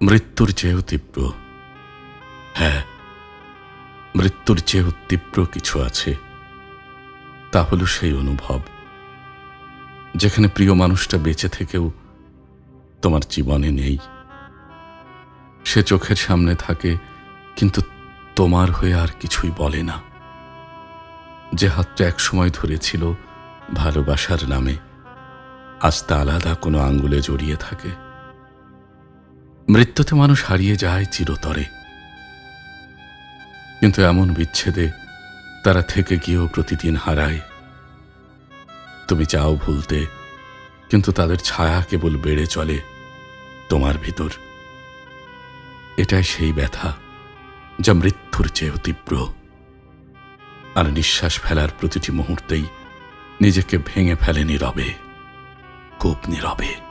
মৃত্যুর চেয়েও তীব্র। হ্যাঁ মৃত্যুর চেয়েও তীব্র কিছু আছে। তা হলো সেই অনুভব, যেখানে প্রিয় মানুষটা বেঁচে থেকেও তোমার জীবনে নেই। সে চোখের সামনে থাকে, কিন্তু তোমার হয়ে আর কিছুই বলে না। যে হাতটা একসময় ধরেছিল ভালোবাসার নামে, আজ তা আলাদা কোনো আঙ্গুলে জড়িয়ে থাকে। মৃত্যুতে মানুষ হারিয়ে যায় চিরতরে। কিন্তু এমন বিচ্ছেদে তারা থেকে গিয়েও প্রতিদিন হারায়। তুমি চাও ভুলতে, কিন্তু তাদের ছায়া কেবল বেড়ে চলে তোমার ভিতর। এটাই সেই ব্যথা যা মৃত্যুর চেয়েও তীব্র। আর নিঃশ্বাস ফেলার প্রতিটি মুহূর্তেই নিজেকে ভেঙে ফেলে নীরবে, খুব নীরবে।